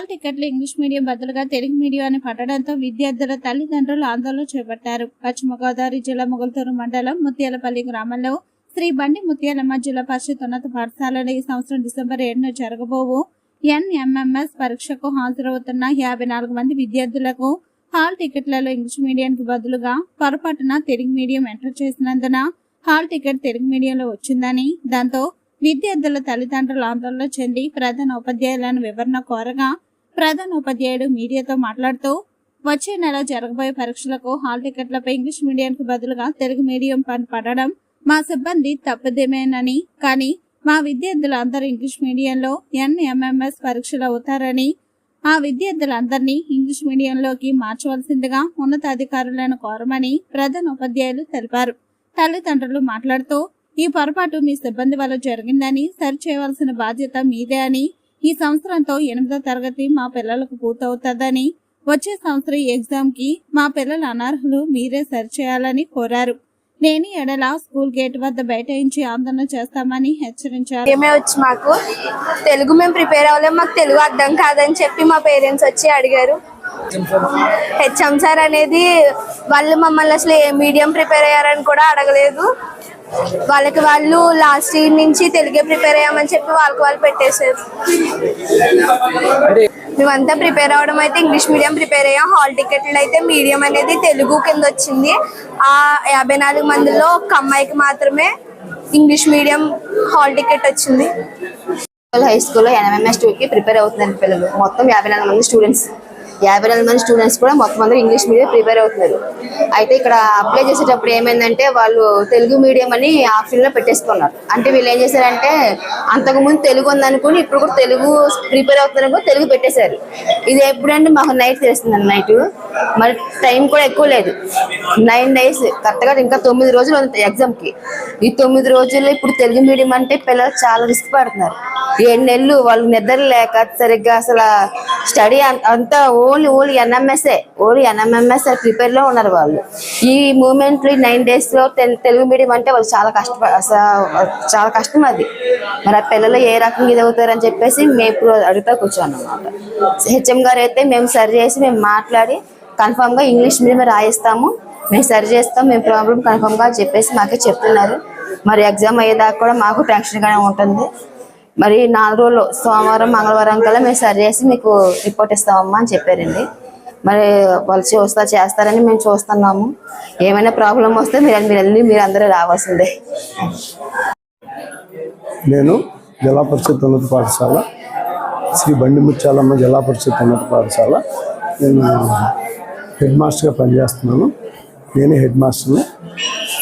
Hall టికెట్లు English medium బదులుగా Telugu medium అని పట్టడంతో విద్యార్థుల తల్లిదండ్రులు ఆందోళన చేపట్టారు. పశ్చిమ గోదావరి జిల్లా ముగుల్తూరు మండలం ముత్యాలపల్లి గ్రామంలో శ్రీ బండి ముత్యాలమ్మ జిల్లా పరిషత్ ఉన్నత పాఠశాలలో ఈ సంవత్సరం డిసెంబర్ ఏడున జరగబోవు. ఎన్ఎంఎంఎస్ పరీక్షకు హాజరవుతున్న యాభై నాలుగు మంది విద్యార్థులకు హాల్ టికెట్లలో ఇంగ్లీష్ మీడియానికి బదులుగా పొరపాటున తెలుగు మీడియం ఎంటర్ చేసినందున హాల్ టికెట్ తెలుగు మీడియంలో వచ్చిందని దాంతో విద్యార్థుల తల్లిదండ్రులు ఆందోళన చెంది ప్రధాన ఉపాధ్యాయులను వివరణ కోరగా ప్రధాన ఉపాధ్యాయుడు మీడియాతో మాట్లాడుతూ వచ్చే నెల జరగబోయే పరీక్షలకు హాల్ టికెట్లపై ఇంగ్లీష్ మీడియంకు బదులుగా తెలుగు మీడియం పని పడడం మా సిబ్బంది తప్పదేమేనని కానీ మా విద్యార్థులు అందరూ ఇంగ్లీష్ మీడియంలో ఎన్ఎంఎంఎస్ పరీక్షలు అవుతారని ఆ విద్యార్థులందరినీ ఇంగ్లీష్ మీడియంలోకి మార్చవలసిందిగా ఉన్నతాధికారులను కోరమని ప్రధాన ఉపాధ్యాయులు తెలిపారు. తల్లిదండ్రులు మాట్లాడుతూ ఈ పొరపాటు మీ సిబ్బంది వల్ల జరిగిందని సరి చేయవలసిన బాధ్యత మీదే అని ఈ సంవత్సరంతో ఎనిమిదో తరగతి మా పిల్లలకు పూర్తవుతుందని వచ్చే సంవత్సరం ఎగ్జామ్కి మా పిల్లల అనర్హులు మీరే సరిచేయాలని కోరారు. లేని ఎడల స్కూల్ గేట్ వద్ద బైఠాయించి ఆందోళన చేస్తామని హెచ్చరించారు. ఏమే వచ్చి మాకు తెలుగు మేము ప్రిపేర్ అవ్వలేము మాకు తెలుగు అర్థం కాదని చెప్పి మా పేరెంట్స్ వచ్చి అడిగారు. హెచ్ఎం సార్ అనేది వాళ్ళు మమ్మల్ని అసలు ఏ మీడియం ప్రిపేర్ అయ్యారని కూడా అడగలేదు. వాళ్ళకి వాళ్ళు లాస్ట్ ఇయర్ నుంచి తెలుగే ప్రిపేర్ అయ్యామని చెప్పి వాళ్ళకి వాళ్ళు పెట్టేశారు. మేమంతా ప్రిపేర్ అవ్వడం అయితే ఇంగ్లీష్ మీడియం ప్రిపేర్ అయ్యాం. హాల్ టికెట్లు అయితే మీడియం అనేది తెలుగు కింద వచ్చింది. ఆ యాభై నాలుగు మందిలో ఒక అమ్మాయికి మాత్రమే ఇంగ్లీష్ మీడియం హాల్ టికెట్ వచ్చింది. హై స్కూల్లో ఎన్ఎంఎస్ టూకి ప్రిపేర్ అవుతున్నారు పిల్లలు. మొత్తం యాభై నాలుగు మంది స్టూడెంట్స్ యాభై నాలుగు మంది స్టూడెంట్స్ కూడా మొత్తం అందరూ ఇంగ్లీష్ మీడియం ప్రిపేర్ అవుతున్నారు. అయితే ఇక్కడ అప్లై చేసేటప్పుడు ఏమైందంటే వాళ్ళు తెలుగు మీడియం అని ఆప్షన్లో పెట్టేసుకున్నారు. అంటే వీళ్ళు ఏం చేశారంటే అంతకుముందు తెలుగు ఉందనుకుని ఇప్పుడు కూడా తెలుగు ప్రిపేర్ అవుతున్నారు తెలుగు పెట్టేశారు. ఇది ఎప్పుడంటే మాకు నైట్ తెలుస్తుంది నైట్ మరి టైం కూడా ఎక్కువ లేదు. నైన్ డేస్ కరెక్ట్గా ఇంకా తొమ్మిది రోజులు ఉంది ఎగ్జామ్కి ఈ తొమ్మిది రోజుల్లో ఇప్పుడు తెలుగు మీడియం అంటే పిల్లలు చాలా రిస్క్ పడుతున్నారు. ఏడు నెలలు వాళ్ళు నిద్ర లేక సరిగ్గా అసలు స్టడీ అంతా only only NMSA only NMMSA ప్రిపేర్లో ఉన్నారు వాళ్ళు. ఈ మూమెంట్ నైన్ డేస్లో తెలుగు మీడియం అంటే వాళ్ళు చాలా కష్ట చాలా కష్టం అది. మరి ఆ పిల్లలు ఏ రకంగా ఇది అని చెప్పేసి మేము ఇప్పుడు అడుగుతా కూర్చోను అనమాట హెచ్ఎం గారు అయితే మేము సరి చేసి మేము మాట్లాడి కన్ఫామ్గా ఇంగ్లీష్ మీడియం రాయిస్తాము. మేము సరి చేస్తాం మేము ప్రాబ్లం కన్ఫామ్గా చెప్పేసి మాకే చెప్తున్నారు. మరి ఎగ్జామ్ అయ్యేదాకా కూడా మాకు టెన్షన్ గానే ఉంటుంది. మరి నాలుగు రోజులు సోమవారం మంగళవారం కల్లా మేము సరి చేసి మీకు రిపోర్ట్ ఇస్తామమ్మా అని చెప్పారండి. మరి వాళ్ళు చూస్తా చేస్తారని మేము చూస్తున్నాము. ఏమైనా ప్రాబ్లం వస్తే మీరు మీరు వెళ్ళి మీరు అందరూ రావాల్సిందే. నేను జిల్లా పరిషత్ ఉన్నత పాఠశాల శ్రీ బండి ముత్యాలమ్మ జిల్లా పరిషత్ ఉన్నత పాఠశాల. నేను హెడ్ మాస్టర్గా పనిచేస్తున్నాను. నేనే హెడ్ మాస్టర్ని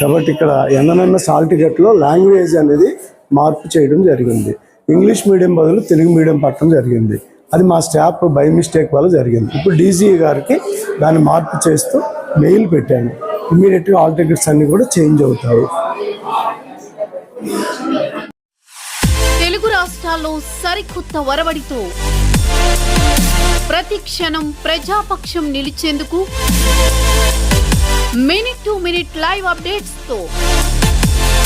కాబట్టి ఇక్కడ ఎన్ఎంఎంఎస్ సాల్ట్ టికెట్లో లాంగ్వేజ్ అనేది మార్పు చేయడం జరిగింది. ఇంగ్లీష్ మీడియం బదులు తెలుగు మీడియం పట్టడం జరిగింది. అది మా స్టాఫ్ బై మిస్టేక్ వల్ల జరిగింది. ఇప్పుడు డీజీ గారికి దాన్ని మార్పు చేస్తూ మెయిల్ పెట్టాను. ఇమీడియట్గా ఆల్ టికెట్స్ అన్నీ కూడా చేంజ్ అవుతాయి. తెలుగు రాష్ట్రాల్లో సరికొత్త వరవడితో ప్రతి క్షణం ప్రజాపక్షం నిలిచేందుకు మినిట్ టు మినిట్ లైవ్ అప్డేట్స్తో